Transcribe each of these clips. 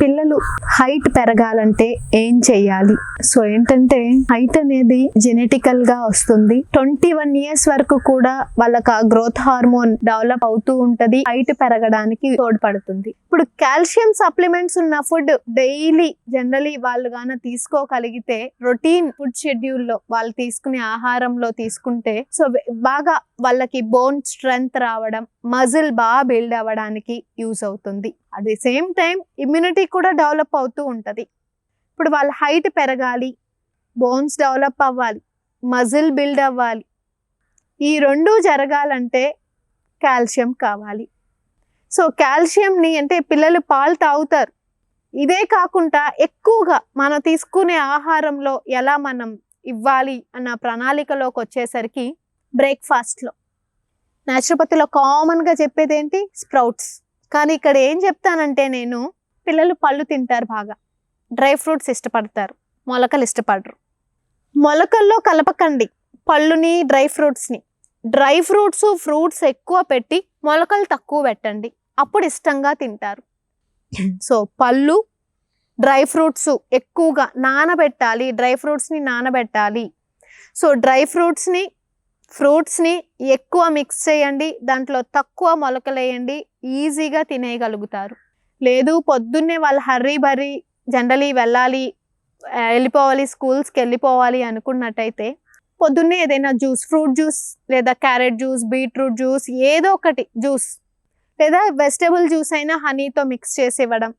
పిల్లలు హైట్ పెరగాలంటే ఏం చేయాలి సో ఏంటంటే హైట్ అనేది జెనెటికల్గా వస్తుంది. ట్వంటీ వన్ ఇయర్స్ వరకు కూడా వాళ్ళకి ఆ గ్రోత్ హార్మోన్ డెవలప్ అవుతూ ఉంటది. హైట్ పెరగడానికి తోడ్పడుతుంది. ఇప్పుడు కాల్షియం సప్లిమెంట్స్ ఉన్న ఫుడ్ డైలీ జనరలీ వాళ్ళు గాన తీసుకోగలిగితే రొటీన్ ఫుడ్ షెడ్యూల్లో వాళ్ళు తీసుకునే ఆహారంలో తీసుకుంటే సో బాగా వాళ్ళకి బోన్ స్ట్రెంగ్త్ రావడం మజిల్ బాగా బిల్డ్ అవ్వడానికి యూస్ అవుతుంది. At the same time immunity కూడా డెవలప్ అవుతూ ఉంటుంది. ఇప్పుడు వాళ్ళ హైట్ పెరగాలి బోన్స్ డెవలప్ అవ్వాలి మజిల్ బిల్డ్ అవ్వాలి. ఈ రెండు జరగాలంటే కాల్షియం కావాలి. సో కాల్షియంని అంటే పిల్లలు పాలు తాగుతారు. ఇదే కాకుండా ఎక్కువగా మనం తీసుకునే ఆహారంలో ఎలా మనం ఇవ్వాలి అన్న ప్రణాళికలోకి వచ్చేసరికి బ్రేక్ఫాస్ట్లో న్యాచురోపతిలో కామన్గా చెప్పేది ఏంటి స్ప్రౌట్స్ కానీ ఇక్కడ ఏం చెప్తానంటే నేను పిల్లలు పళ్ళు తింటారు బాగా. డ్రై ఫ్రూట్స్ ఇష్టపడతారు. మొలకలు ఇష్టపడరు. మొలకల్లో కలపకండి పళ్ళుని డ్రై ఫ్రూట్స్ని. డ్రై ఫ్రూట్స్ ఫ్రూట్స్ ఎక్కువ పెట్టి మొలకలు తక్కువ పెట్టండి. అప్పుడు ఇష్టంగా తింటారు. సో పళ్ళు డ్రై ఫ్రూట్స్ ఎక్కువగా నానబెట్టాలి. డ్రై ఫ్రూట్స్ని నానబెట్టాలి. సో డ్రై ఫ్రూట్స్ని ఫ్రూట్స్ని ఎక్కువ మిక్స్ చేయండి. దాంట్లో తక్కువ మొలకలు వేయండి. ఈజీగా తినేయగలుగుతారు. లేదు పొద్దున్నే వాళ్ళు హర్రీ బర్రీ జనరలీ వెళ్ళాలి వెళ్ళిపోవాలి స్కూల్స్కి వెళ్ళిపోవాలి అనుకున్నట్టయితే పొద్దున్నే ఏదైనా జ్యూస్ ఫ్రూట్ జ్యూస్ లేదా క్యారెట్ జ్యూస్ బీట్రూట్ జ్యూస్ ఏదో ఒకటి జ్యూస్ లేదా వెజిటబుల్ జ్యూస్ అయినా హనీతో మిక్స్ చేసి ఇవ్వడం.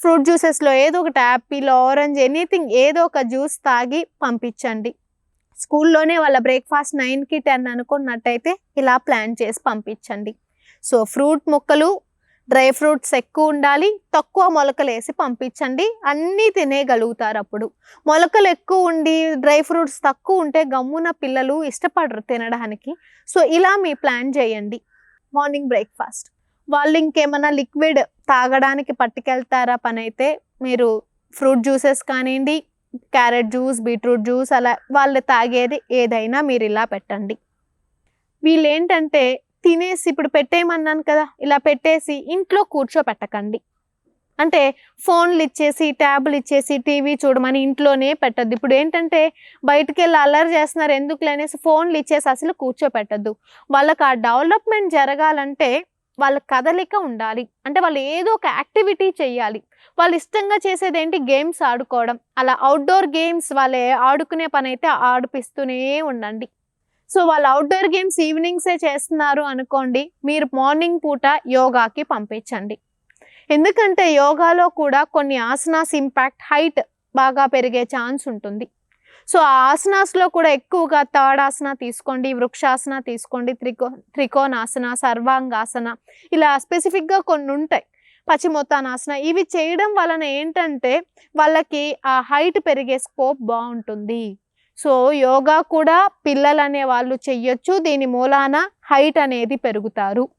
ఫ్రూట్ జ్యూసెస్లో ఏదో ఒకటి యాపిల్ ఆరెంజ్ ఎనీథింగ్ ఏదో ఒక జ్యూస్ తాగి పంపించండి. స్కూల్లోనే వాళ్ళ బ్రేక్ఫాస్ట్ నైన్కి టెన్ అనుకున్నట్టయితే ఇలా ప్లాన్ చేసి పంపించండి. సో ఫ్రూట్ మొక్కలు డ్రై ఫ్రూట్స్ ఎక్కువ ఉండాలి తక్కువ మొలకలు వేసి పంపించండి. అన్నీ తినేయగలుగుతారు అప్పుడు. మొలకలు ఎక్కువ ఉండి డ్రై ఫ్రూట్స్ తక్కువ ఉంటే గమ్మున పిల్లలు ఇష్టపడరు తినడానికి. సో ఇలా మీ ప్లాన్ చేయండి. Morning breakfast. వాళ్ళు ఇంకేమైనా లిక్విడ్ తాగడానికి పట్టుకెళ్తారా పని అయితే మీరు ఫ్రూట్ జ్యూసెస్ కానివ్వండి క్యారెట్ జ్యూస్ బీట్రూట్ జ్యూస్ అలా వాళ్ళు తాగేది ఏదైనా మీరు ఇలా పెట్టండి. వీళ్ళు ఏంటంటే తినేసి ఇప్పుడు పెట్టేయమన్నాను కదా ఇలా పెట్టేసి ఇంట్లో కూర్చోపెట్టకండి. అంటే ఫోన్లు ఇచ్చేసి ట్యాబ్లు ఇచ్చేసి టీవీ చూడమని ఇంట్లోనే పెట్టద్దు. ఇప్పుడు ఏంటంటే బయటికి వెళ్ళి అల్లరి చేస్తున్నారు ఎందుకు అనేసి ఫోన్లు ఇచ్చేసి అసలు కూర్చోపెట్టద్దు. వాళ్ళకి ఆ డెవలప్మెంట్ జరగాలంటే వాళ్ళ కదలిక ఉండాలి. అంటే వాళ్ళు ఏదో ఒక యాక్టివిటీ చేయాలి. వాళ్ళు ఇష్టంగా చేసేది ఏంటి? గేమ్స్ ఆడుకోవడం. అలా అవుట్డోర్ గేమ్స్ వాళ్ళే ఆడుకునే పని అయితే ఆడిపిస్తూనే ఉండండి. సో వాళ్ళు అవుట్డోర్ గేమ్స్ ఈవినింగ్సే చేస్తున్నారు అనుకోండి మీరు మార్నింగ్ పూట యోగాకి పంపించండి. ఎందుకంటే యోగాలో కూడా కొన్ని ఆసనాస్ ఇంపాక్ట్ హైట్ బాగా పెరిగే ఛాన్స్ ఉంటుంది. సో ఆ ఆసనాస్లో కూడా ఎక్కువగా తాడాసన తీసుకోండి వృక్షాసన తీసుకోండి త్రికో త్రికోణాసన సర్వాంగాసన ఇలా స్పెసిఫిక్గా కొన్ని ఉంటాయి. పశ్చిమోత్తానాసన ఇవి చేయడం వలన ఏంటంటే వాళ్ళకి ఆ హైట్ పెరిగే స్కోప్ బాగుంటుంది. సో యోగా కూడా పిల్లలు అనే వాళ్ళు చెయ్యొచ్చు. దీని మూలాన హైట్ అనేది పెరుగుతారు.